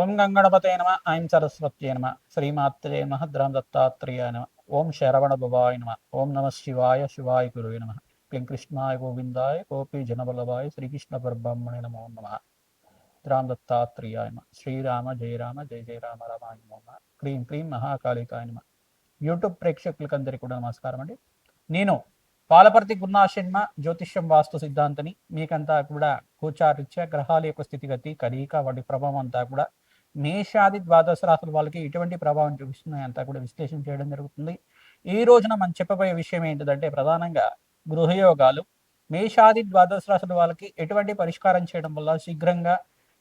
ఓం గంగణపతే నమ. ఐం సరస్వత్యే నమ. శ్రీమాత్రే నమ ద్రాం దత్తాత్రేయ నమ. ఓం శరవణ భవాయ నమ. ఓం నమ శివాయ శివాయ గురువే నమ. క్లీం కృష్ణాయ గోవిందాయ గోపీ జనబలభాయ శ్రీకృష్ణ పరబ్రహ్మణే నమో నమ. రామ్ దత్తాత్రేయాయ నమ. శ్రీరామ జయ రామ జయ జయ రామ రామాయ నమో నమ. క్రీం క్రీం మహాకాళికాయ నమ. యూట్యూబ్ ప్రేక్షకులకందరికీ కూడా నమస్కారం అండి. నేను పాలపర్తి గురునాశన్మ జ్యోతిష్యం వాస్తు సిద్ధాంతని మీకంతా కూడా కూచారిత్య గ్రహాల యొక్క స్థితిగతి కలీక వాటి ప్రభావం అంతా కూడా మేషాది ద్వాదశ రాశుల వాళ్ళకి ఎటువంటి ప్రభావం చూపిస్తున్నాయి అంతా కూడా విశ్లేషణ చేయడం జరుగుతుంది. ఈ రోజున మనం చెప్పబోయే విషయం ఏంటిదంటే ప్రధానంగా గృహయోగాలు. మేషాది ద్వాదశ రాశుల వాళ్ళకి ఎటువంటి పరిష్కారం చేయడం వల్ల శీఘ్రంగా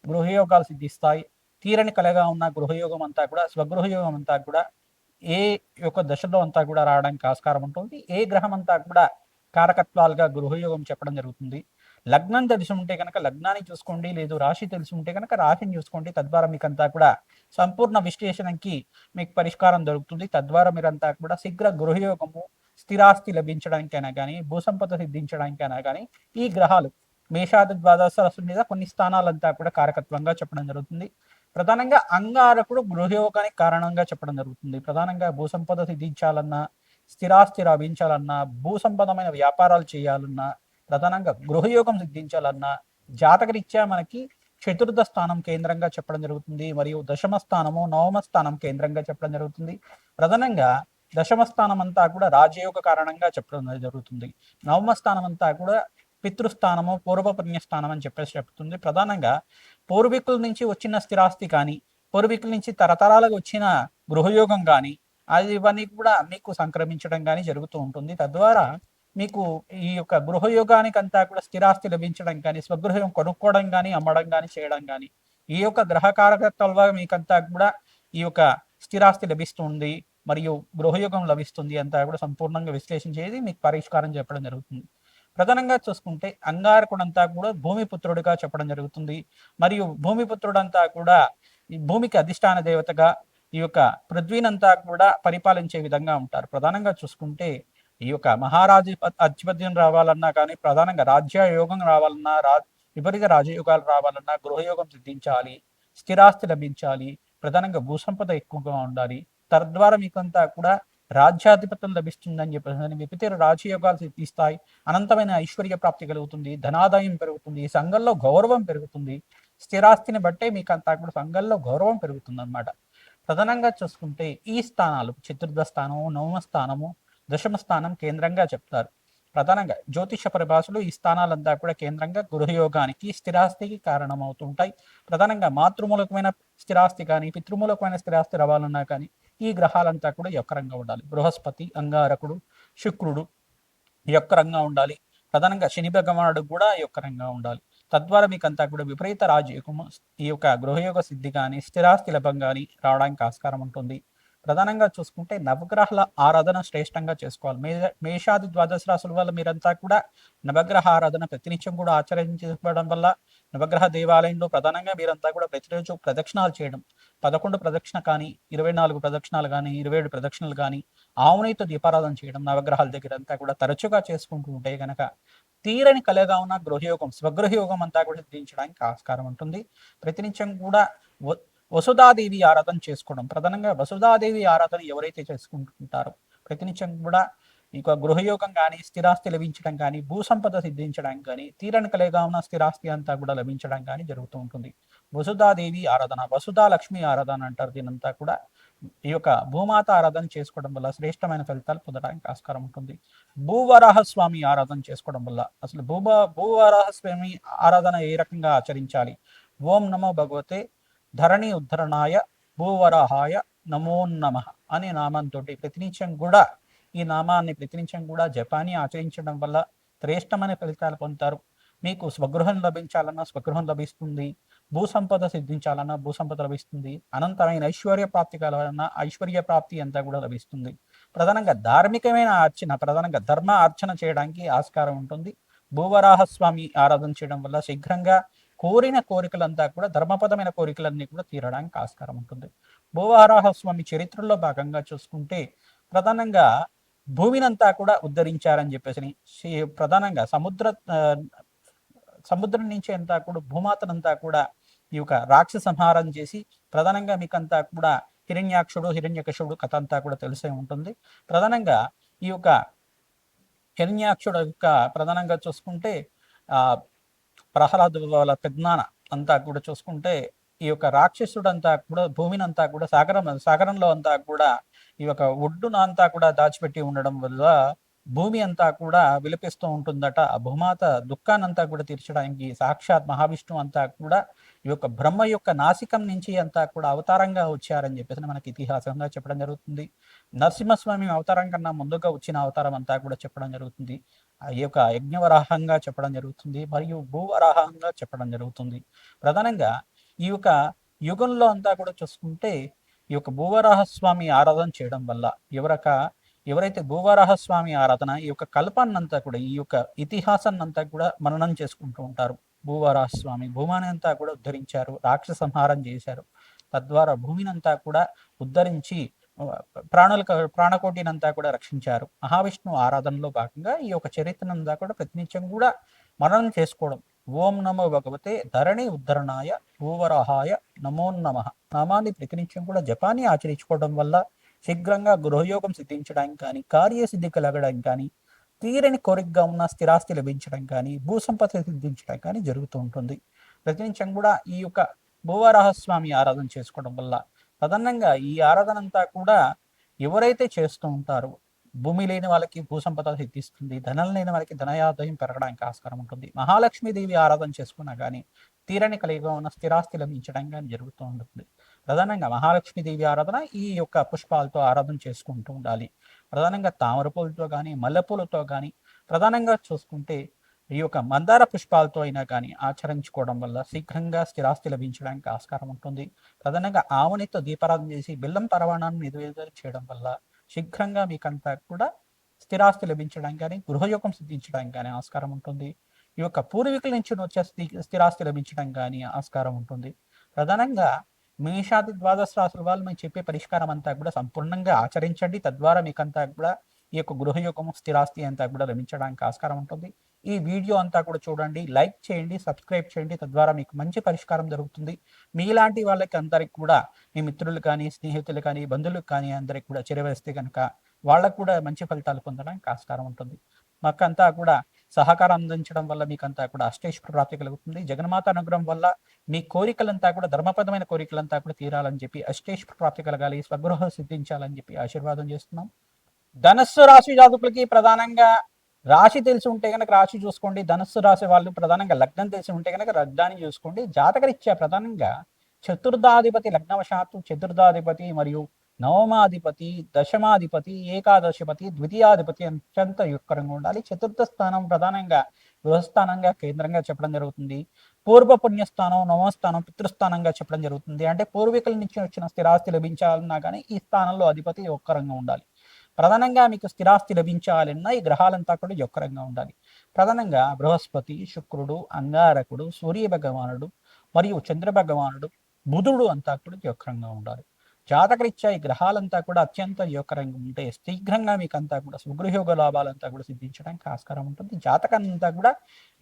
గృహయోగాలు సిద్ధిస్తాయి. తీరని కలగా ఉన్న గృహయోగం అంతా కూడా స్వగృహయోగం అంతా కూడా ఏ యొక్క దశలో అంతా కూడా రావడానికి ఆస్కారం ఉంటుంది. ఏ గ్రహం అంతా కూడా కారకత్వాలుగా గృహయోగం చెప్పడం జరుగుతుంది. లగ్నం తెలిసి ఉంటే కనుక లగ్నాన్ని చూసుకోండి లేదు రాశి తెలిసి ఉంటే కనుక రాశిని చూసుకోండి. తద్వారా మీకు అంతా కూడా సంపూర్ణ విశ్లేషణకి మీకు పరిష్కారం దొరుకుతుంది. తద్వారా మీరంతా కూడా శీఘ్ర గృహయోగము స్థిరాస్తి లభించడానికైనా కానీ భూసంపద సిద్ధించడానికైనా కానీ ఈ గ్రహాలు మేషాది ద్వాదశ మీద కొన్ని స్థానాలంతా కూడా కారకత్వంగా చెప్పడం జరుగుతుంది. ప్రధానంగా అంగారకుడు గృహయోగానికి కారణంగా చెప్పడం జరుగుతుంది. ప్రధానంగా భూసంపద సిద్ధించాలన్నా స్థిరాస్తి లభించాలన్నా భూసంపదమైన వ్యాపారాలు చేయాలన్నా ప్రధానంగా గృహయోగం సిద్ధించాలన్నా జాతకరీత్యా మనకి చతుర్థ స్థానం కేంద్రంగా చెప్పడం జరుగుతుంది మరియు దశమ స్థానము నవమ స్థానం కేంద్రంగా చెప్పడం జరుగుతుంది. ప్రధానంగా దశమ స్థానం అంతా కూడా రాజయోగ కారణంగా చెప్పడం జరుగుతుంది. నవమ స్థానం అంతా కూడా పితృస్థానము పూర్వ పుణ్యస్థానం అని చెప్పేసి చెప్తుంది. ప్రధానంగా పూర్వీకుల నుంచి వచ్చిన స్థిరాస్తి కానీ పూర్వీకుల నుంచి తరతరాలకు వచ్చిన గృహయోగం కానీ అది ఇవన్నీ కూడా మీకు సంక్రమించడం కానీ జరుగుతూ ఉంటుంది. తద్వారా మీకు ఈ యొక్క గృహయోగానికి అంతా కూడా స్థిరాస్తి లభించడం కానీ స్వగృహం కొనుక్కోవడం కానీ అమ్మడం కానీ చేయడం కానీ ఈ యొక్క గ్రహ గ్రహకారకత్వాల మీకంతా కూడా ఈ యొక్క స్థిరాస్తి లభిస్తుంది మరియు గృహయోగం లభిస్తుంది అంతా కూడా సంపూర్ణంగా విశ్లేషణ చేసి మీకు పరిష్కారం చెప్పడం జరుగుతుంది. ప్రధానంగా చూసుకుంటే అంగారకుడంతా కూడా భూమిపుత్రుడిగా చెప్పడం జరుగుతుంది. మరియు భూమిపుత్రుడంతా కూడా ఈ భూమికి అధిష్టాన దేవతగా ఈ యొక్క పృథ్వీనంతా కూడా పరిపాలించే విధంగా ఉంటారు. ప్రధానంగా చూసుకుంటే ఈ యొక్క మహారాజు అధిపత్యం రావాలన్నా కానీ ప్రధానంగా రాజ్యయోగం రావాలన్నా రా విపరీత రాజయోగాలు రావాలన్నా గృహయోగం సిద్ధించాలి స్థిరాస్తి లభించాలి ప్రధానంగా భూసంపద ఎక్కువగా ఉండాలి. తద్వారా మీకంతా కూడా రాజ్యాధిపత్యం లభిస్తుందని చెప్పేసి విపరీత రాజయోగాలు సిద్ధిస్తాయి. అనంతమైన ఐశ్వర్య ప్రాప్తి కలుగుతుంది ధనాదాయం పెరుగుతుంది సంఘంలో గౌరవం పెరుగుతుంది. స్థిరాస్తిని బట్టే మీకు అంతా కూడా సంఘంలో గౌరవం పెరుగుతుంది అనమాట ప్రధానంగా చూసుకుంటే ఈ స్థానాలు చతుర్థ స్థానము నవమ స్థానము దశమ స్థానం కేంద్రంగా చెప్తారు. ప్రధానంగా జ్యోతిష పరిభాషలు ఈ స్థానాలంతా కూడా కేంద్రంగా గృహయోగానికి స్థిరాస్తికి కారణమవుతుంటాయి. ప్రధానంగా మాతృమూలకమైన స్థిరాస్తి కానీ పితృమూలకమైన స్థిరాస్తి రావాలన్నా కానీ ఈ గ్రహాలంతా కూడా యొక్క రంగం ఉండాలి. బృహస్పతి అంగారకుడు శుక్రుడు యొక్క రంగా ఉండాలి. ప్రధానంగా శని భగవానుడు కూడా యొక్కరంగా ఉండాలి. తద్వారా మీకు అంతా కూడా విపరీత రాజయోగం ఈ యొక్క గృహయోగ సిద్ధి కానీ స్థిరాస్తి లభం కానీ రావడానికి ఆస్కారం ఉంటుంది. ప్రధానంగా చూసుకుంటే నవగ్రహాల ఆరాధన శ్రేష్టంగా చేసుకోవాలి. మే మేషాది ద్వాదశ రాసుల వల్ల మీరంతా కూడా నవగ్రహ ఆరాధన ప్రతినిత్యం కూడా ఆచరించడం వల్ల నవగ్రహ దేవాలయంలో ప్రధానంగా మీరంతా కూడా ప్రతిరోజు ప్రదక్షిణాలు చేయడం. పదకొండు ప్రదక్షిణ కానీ ఇరవై నాలుగు ప్రదక్షిణాలు కానీ ఇరవై ఏడు ప్రదక్షిణలు కానీ ఆవునితో దీపారాధన చేయడం నవగ్రహాల దగ్గర అంతా కూడా తరచుగా చేసుకుంటూ ఉంటే గనక తీరని కలగా ఉన్న గృహయోగం స్వగృహయోగం అంతా కూడా సిద్ధించడానికి ఆస్కారం ఉంటుంది. ప్రతినిత్యం కూడా వసుధాదేవి ఆరాధన చేసుకోవడం. ప్రధానంగా వసుధాదేవి ఆరాధన ఎవరైతే చేసుకుంటుంటారో ప్రతినిత్యం కూడా ఇక గృహయోగం కానీ స్థిరాస్తి లభించడం కానీ భూసంపద సిద్ధించడం కానీ తీరని కలిగా ఉన్న స్థిరాస్తి అంతా కూడా లభించడం కానీ జరుగుతూ ఉంటుంది. వసుధాదేవి ఆరాధన వసుధా లక్ష్మి ఆరాధన అంటారు దీనంతా కూడా. ఈ యొక్క భూమాత ఆరాధన చేసుకోవడం వల్ల శ్రేష్టమైన ఫలితాలు పొందడానికి ఆస్కారం ఉంటుంది. భూవరాహ స్వామి ఆరాధన చేసుకోవడం వల్ల అసలు భూమ భూవరాహ స్వామి ఆరాధన ఏ రకంగా ఆచరించాలి? ఓం నమో భగవతే ధరణి ఉద్ధరణాయ భూవరాహాయ నమో నమ అనే నామంతో ప్రతినిత్యం కూడా ఈ నామాన్ని ప్రతినిత్యం కూడా జపాన్ని ఆచరించడం వల్ల శ్రేష్టమైన ఫలితాలు పొందుతారు. మీకు స్వగృహం లభించాలన్నా స్వగృహం లభిస్తుంది. భూ సంపద సిద్ధించాలన్నా భూసంపద లభిస్తుంది. అనంతమైన ఐశ్వర్య ప్రాప్తి కావాలన్నా ఐశ్వర్య ప్రాప్తి అంతా కూడా లభిస్తుంది. ప్రధానంగా ధార్మికమైన అర్చన ప్రధానంగా ధర్మ అర్చన చేయడానికి ఆస్కారం ఉంటుంది. భూవరాహస్వామి ఆరాధన చేయడం వల్ల శీఘ్రంగా కోరిన కోరికలంతా కూడా ధర్మపదమైన కోరికలన్నీ కూడా తీరడానికి ఆస్కారం ఉంటుంది. భూవరాహస్వామి చరిత్రలో భాగంగా చూసుకుంటే ప్రధానంగా భూమినంతా కూడా ఉద్ధరించారని చెప్పేసి ప్రధానంగా సముద్ర సముద్రం నుంచి అంతా కూడా భూమాతనంతా కూడా ఈ యొక్క రాక్ష సంహారం చేసి ప్రధానంగా మీకంతా కూడా హిరణ్యాక్షుడు హిరణ్యకశుడు కథ అంతా కూడా తెలిసే ఉంటుంది. ప్రధానంగా ఈ యొక్క హిరణ్యాక్షుడు యొక్క ప్రధానంగా చూసుకుంటే ఆ ప్రహ్లాదు వాళ్ళ పెద్దనాన్న అంతా కూడా చూసుకుంటే ఈ యొక్క రాక్షసుడు అంతా కూడా భూమిని అంతా కూడా సాగరం సాగరంలో అంతా కూడా ఈ యొక్క ఒడ్డున అంతా కూడా దాచిపెట్టి ఉండడం వల్ల భూమి అంతా కూడా విలపిస్తూ ఉంటుందట. ఆ భూమాత దుఃఖానంతా కూడా తీర్చడానికి సాక్షాత్ మహావిష్ణువు అంతా కూడా ఈ యొక్క బ్రహ్మ యొక్క నాసికం నుంచి అంతా కూడా అవతారంగా వచ్చారని చెప్పేసి మనకి ఇతిహాసంగా చెప్పడం జరుగుతుంది. నరసింహస్వామి అవతారం కన్నా ముందుగా వచ్చిన అవతారం అంతా కూడా చెప్పడం జరుగుతుంది. ఈ యొక్క యజ్ఞవరాహంగా చెప్పడం జరుగుతుంది మరియు భూవరాహంగా చెప్పడం జరుగుతుంది. ప్రధానంగా ఈ యొక్క యుగంలో అంతా కూడా చూసుకుంటే ఈ యొక్క భూవరాహస్వామి ఆరాధన చేయడం వల్ల ఎవరక ఎవరైతే భూవరాహస్వామి ఆరాధన ఈ యొక్క కల్పాన్నంతా కూడా ఈ యొక్క ఇతిహాసాన్నంతా కూడా మననం చేసుకుంటూ ఉంటారు. భూవరాహస్వామి భూమాని అంతా కూడా ఉద్ధరించారు రాక్షస సంహారం చేశారు. తద్వారా భూమినంతా కూడా ఉద్ధరించి ప్రాణుల ప్రాణకోటినంతా కూడా రక్షించారు. మహావిష్ణువు ఆరాధనలో భాగంగా ఈ యొక్క చరిత్రనంతా కూడా ప్రతినిత్యం కూడా మననం చేసుకోవడం. ఓం నమో భగవతే ధరణి ఉద్ధరణాయ భూవరాహాయ నమో నమ. నామాన్ని ప్రతినిత్యం కూడా జపాన్ని ఆచరించుకోవడం వల్ల శీఘ్రంగా గృహయోగం సిద్ధించడానికి కానీ కార్యసిద్ధి కలగడానికి కానీ తీరని కోరికగా ఉన్న స్థిరాస్తి లభించడం కానీ భూసంపద సిద్ధించడం కానీ జరుగుతూ ఉంటుంది. ప్రతినిత్యం కూడా ఈ యొక్క భూవరాహస్వామి ఆరాధన చేసుకోవడం వల్ల ప్రధానంగా ఈ ఆరాధన అంతా కూడా ఎవరైతే చేస్తూ ఉంటారో భూమి లేని వాళ్ళకి భూసంపద సిద్ధిస్తుంది ధనం లేని వాళ్ళకి ధనయాదయం పెరగడానికి ఆస్కారం ఉంటుంది. మహాలక్ష్మీదేవి ఆరాధన చేసుకున్నా కానీ తీరని కలిగిగా ఉన్న స్థిరాస్తి లభించడం కానీ జరుగుతూ ఉంటుంది. ప్రధానంగా మహాలక్ష్మీదేవి ఆరాధన ఈ యొక్క పుష్పాలతో ఆరాధన చేసుకుంటూ ఉండాలి. ప్రధానంగా తామర పూలతో కానీ మల్లెపూలతో కానీ ప్రధానంగా చూసుకుంటే ఈ యొక్క మందార పుష్పాలతో అయినా కానీ ఆచరించుకోవడం వల్ల శీఘ్రంగా స్థిరాస్తి లభించడానికి ఆస్కారం ఉంటుంది. ప్రధానంగా ఆవునితో దీపారాధన చేసి బెల్లం పరవాణాన్ని నివేదన చేయడం వల్ల శీఘ్రంగా మీకంతా కూడా స్థిరాస్తి లభించడానికి కానీ గృహయోగం సిద్ధించడానికి కానీ ఆస్కారం ఉంటుంది. ఈ యొక్క పూర్వీకుల నుంచి వచ్చే స్థిరాస్తి లభించడం కానీ ఆస్కారం ఉంటుంది. ప్రధానంగా మేషాది ద్వాదశ రాశుల వాళ్ళు మేము చెప్పే పరిష్కారం అంతా కూడా సంపూర్ణంగా ఆచరించండి. తద్వారా మీకంతా కూడా ఈ యొక్క గృహయోగము స్థిరాస్తి అంతా కూడా లభించడానికి ఆస్కారం ఉంటుంది. ఈ వీడియో అంతా కూడా చూడండి లైక్ చేయండి సబ్స్క్రైబ్ చేయండి. తద్వారా మీకు మంచి పరిష్కారం దొరుకుతుంది. మీలాంటి వాళ్ళకి అందరికి కూడా మీ మిత్రులు కానీ స్నేహితులు కానీ బంధువులకు కానీ అందరికి కూడా చేరవేస్తే కనుక వాళ్ళకు కూడా మంచి ఫలితాలు పొందడానికి ఆస్కారం ఉంటుంది. మాకంతా కూడా సహకారం అందించడం వల్ల మీకంతా కూడా అష్టేశ్వర ప్రాప్తి కలుగుతుంది. జగన్మాత అనుగ్రహం వల్ల మీ కోరికలంతా కూడా ధర్మపదమైన కోరికలంతా కూడా తీరాలని చెప్పి అష్టేశ్వర ప్రాప్తి కలగాలి స్వగృహం సిద్ధించాలని చెప్పి ఆశీర్వాదం చేస్తున్నాం. ధనస్సు రాశి జాతకులకి ప్రధానంగా రాశి తెలిసి ఉంటే కనుక రాశి చూసుకోండి ధనస్సు రాశి వాళ్ళు ప్రధానంగా లగ్నం తెలిసి ఉంటే కనుక లగ్నాన్ని చూసుకోండి. జాతకరీత్యా ప్రధానంగా చతుర్థాధిపతి లగ్నవశాత్తు చతుర్థాధిపతి మరియు నవమాధిపతి దశమాధిపతి ఏకాదశిపతి ద్వితీయాధిపతి అత్యంత యుక్కరంగా ఉండాలి. చతుర్థ స్థానం ప్రధానంగా గృహస్థానంగా కేంద్రంగా చెప్పడం జరుగుతుంది. పూర్వ పుణ్యస్థానం నవస్థానం పితృస్థానంగా చెప్పడం జరుగుతుంది. అంటే పూర్వీకుల నుంచి వచ్చిన స్థిరాస్తి లభించాలన్నా కానీ ఈ స్థానంలో అధిపతి ఒక్కరంగా ఉండాలి. ప్రధానంగా మీకు స్థిరాస్తి లభించాలన్నా ఈ గ్రహాలంతా కూడా యొక్కరంగా ఉండాలి. ప్రధానంగా బృహస్పతి శుక్రుడు అంగారకుడు సూర్య భగవానుడు మరియు చంద్ర భగవానుడు బుధుడు అంతా కూడా యొక్కరంగా ఉండాలి. జాతకరీత్యా ఈ గ్రహాలంతా కూడా అత్యంత యోకరంగా ఉంటే శీఘ్రంగా మీకు అంతా కూడా సుగృహయోగ లాభాలంతా కూడా సిద్ధించడానికి ఆస్కారం ఉంటుంది. జాతకం అంతా కూడా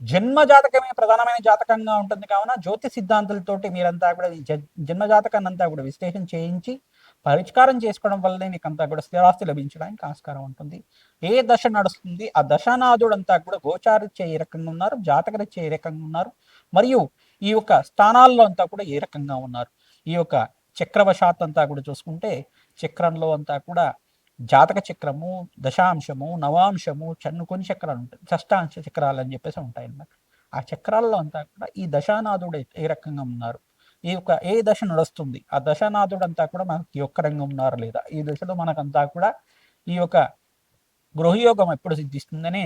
జన్మ జాతకమే ప్రధానమైన జాతకంగా ఉంటుంది. కావున జ్యోతి సిద్ధాంతులతోటి మీరంతా కూడా జన్మ జాతకాన్ని అంతా కూడా విశ్లేషణ చేయించి పరిష్కారం చేసుకోవడం వల్లనే నీకు అంతా కూడా స్థిరాస్తి లభించడానికి ఆస్కారం ఉంటుంది. ఏ దశ నడుస్తుంది ఆ దశానాథుడు అంతా కూడా గోచారిత్య ఏ రకంగా ఉన్నారు జాతకరీత్య ఏ రకంగా ఉన్నారు మరియు ఈ యొక్క స్థానాల్లో అంతా కూడా ఏ రకంగా ఉన్నారు. ఈ యొక్క చక్రవశాత్ అంతా కూడా చూసుకుంటే చక్రంలో అంతా కూడా జాతక చక్రము దశాంశము నవాంశము చన్నుకొని చక్రాలు ఉంటాయి. షష్టాంశ చక్రాలు అని చెప్పేసి ఉంటాయి అన్నమాట ఆ చక్రాల్లో అంతా కూడా ఈ దశానాథుడు ఏ రకంగా ఉన్నారు? ఈ యొక్క ఏ దశ నడుస్తుంది? ఆ దశానాథుడు అంతా కూడా మనకి ఒక్క రంగం ఉన్నారు లేదా? ఈ దశలో మనకంతా కూడా ఈ యొక్క గృహయోగం ఎప్పుడు సిద్ధిస్తుందని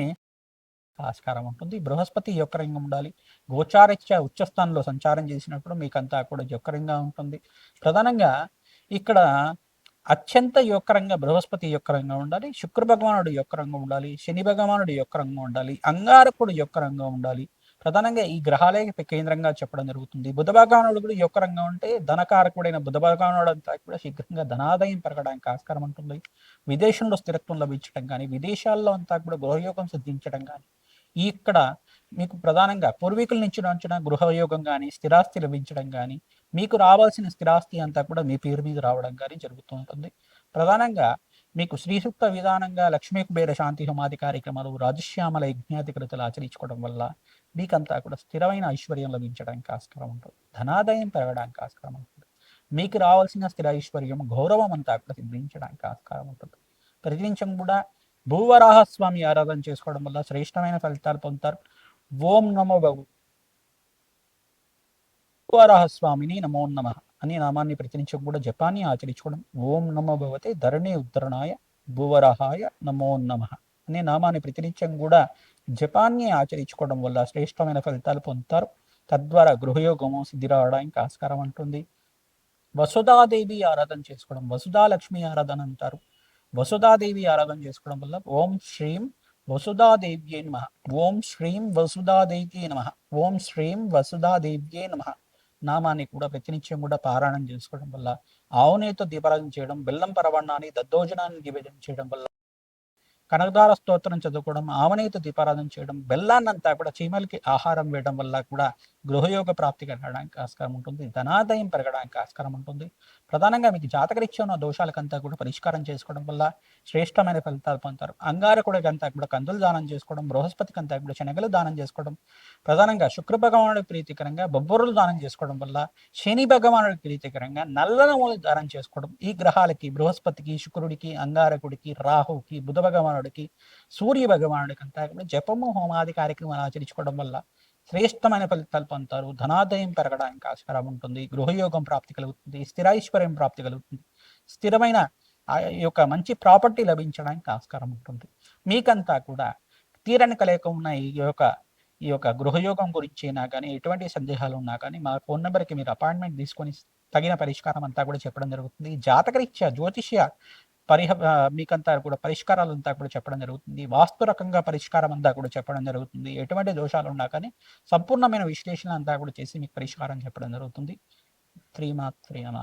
ఆస్కారం ఉంటుంది. బృహస్పతి యొక్కరంగా ఉండాలి. గోచారిత్య ఉచ్చస్థానంలో సంచారం చేసినప్పుడు మీకంతా కూడా యొక్కరంగా ఉంటుంది. ప్రధానంగా ఇక్కడ అత్యంత యొక్కరంగా బృహస్పతి యొక్కరంగా ఉండాలి. శుక్ర భగవానుడు యొక్కరంగా ఉండాలి. శని భగవానుడు యొక్కరంగా ఉండాలి. అంగారకుడు యొక్కరంగా ఉండాలి. ప్రధానంగా ఈ గ్రహాలే కేంద్రంగా చెప్పడం జరుగుతుంది. బుధ భగవానుడు కూడా యొక్కరంగా ఉంటే ధనకారకుడైన బుధ భగవానుడు అంతా కూడా శీఘ్రంగా ధనాదాయం పెరగడానికి ఆస్కారం ఉంటుంది. విదేశంలో స్థిరత్వం లభించడం కానీ విదేశాల్లో అంతా కూడా గృహయోగం సిద్ధించడం కానీ ఇక్కడ మీకు ప్రధానంగా పూర్వీకుల నుంచి వచ్చిన గృహయోగం కానీ స్థిరాస్తి లభించడం కానీ మీకు రావాల్సిన స్థిరాస్తి అంతా కూడా మీ పేరు మీద రావడం కానీ జరుగుతూ ఉంటుంది. ప్రధానంగా మీకు శ్రీసూక్త విధానంగా లక్ష్మీ కుబేర శాంతి హోమాది కార్యక్రమాలు రాజశ్యామల యజ్ఞాధికృతలు ఆచరించుకోవడం వల్ల మీకంతా కూడా స్థిరమైన ఐశ్వర్యం లభించడానికి ఆస్కారం ఉంటుంది. ధనాదాయం పెరగడానికి ఆస్కారం ఉంటుంది. మీకు రావాల్సిన స్థిర ఐశ్వర్యం గౌరవం అంతా కూడా సిద్ధించడానికి ఆస్కారం ఉంటుంది. ప్రతినిత్యం కూడా భూవరాహ స్వామి ఆరాధన చేసుకోవడం వల్ల శ్రేష్టమైన ఫలితాలు పొందుతారు. ఓం నమో భగు స్వామిని నమో నమ అనే నామాన్ని ప్రతినిత్యం కూడా జపాన్ని ఆచరించుకోవడం. ఓం నమో భవతే ధరణి ఉద్ధరణాయ భూవరాహాయ నమో నమ అనే నామాన్ని ప్రతినిత్యం కూడా జపాన్ని ఆచరించుకోవడం వల్ల శ్రేష్టమైన ఫలితాలు పొందుతారు. తద్వారా గృహయోగము సిద్ధి రావడానికి ఆస్కారం ఉంటుంది వసుధాదేవి ఆరాధన చేసుకోవడం వసుధాలక్ష్మి ఆరాధన అంటారు. వసుధాదేవి ఆరాధన చేసుకోవడం వల్ల ఓం శ్రీం వసుధాదేవ్యే నమ. ఓం శ్రీం వసుధాదేవ్యే నమ. ఓం శ్రీం వసుధాదేవ్యే నమ. నామాన్ని కూడా ప్రతినిత్యం కూడా పారాయణం చేసుకోవడం వల్ల ఆవునేతో దీపారాధన చేయడం బెల్లం పరవణాన్ని దద్దోజనాన్ని నివేదన చేయడం వల్ల కనకదార స్తోత్రం చదువుకోవడం ఆవనీత దీపారాధన చేయడం బెల్లాన్నంతా కూడా చీమలకి ఆహారం వేయడం వల్ల కూడా గృహయోగ ప్రాప్తి కలగడానికి ఆస్కారం ఉంటుంది ధనాదాయం పెరగడానికి ఆస్కారం ఉంటుంది. ప్రధానంగా మీకు జాతకరీత్యా ఉన్న దోషాలకంతా కూడా పరిష్కారం చేసుకోవడం వల్ల శ్రేష్టమైన ఫలితాలు పొందుతారు. అంగారకుడికంతా కూడా కందులు దానం చేసుకోవడం బృహస్పతికి అంతా కూడా శనగలు దానం చేసుకోవడం ప్రధానంగా శుక్ర భగవానుడి ప్రీతికరంగా బొబ్బరులు దానం చేసుకోవడం వల్ల శని భగవానుడి ప్రీతికరంగా నల్ల నమూలు దానం చేసుకోవడం ఈ గ్రహాలకి బృహస్పతికి శుక్రుడికి అంగారకుడికి రాహుకి బుధ భగవానుడికి సూర్య భగవానుడికి అంతా కూడా జపము హోమాది కార్యక్రమాలు ఆచరించుకోవడం వల్ల శ్రేష్టమైన ఫలితాలు పొందుతారు. ధనాదయం పెరగడానికి ఆస్కారం ఉంటుంది. గృహయోగం ప్రాప్తి కలుగుతుంది. స్థిరైశ్వర్యం ప్రాప్తి కలుగుతుంది. స్థిరమైన ఆ యొక్క మంచి ప్రాపర్టీ లభించడానికి ఆస్కారం ఉంటుంది. మీకంతా కూడా తీరని కలయిక ఉన్న ఈ యొక్క ఈ యొక్క గృహయోగం గురించి అయినా కానీ ఎటువంటి సందేహాలు ఉన్నా కానీ మా ఫోన్ నెంబర్కి మీరు అపాయింట్మెంట్ తీసుకొని తగిన పరిష్కారం అంతా కూడా చెప్పడం జరుగుతుంది. జాతకరీత్యా జ్యోతిష్య పరిహ మీకంతా కూడా పరిష్కారాలు అంతా కూడా చెప్పడం జరుగుతుంది. వాస్తు రకంగా పరిష్కారం అంతా కూడా చెప్పడం జరుగుతుంది. ఎటువంటి దోషాలు ఉన్నా కానీ సంపూర్ణమైన విశ్లేషణ అంతా కూడా చేసి మీకు పరిష్కారం చెప్పడం జరుగుతుంది. శ్రీమాత్ శ్రీనమ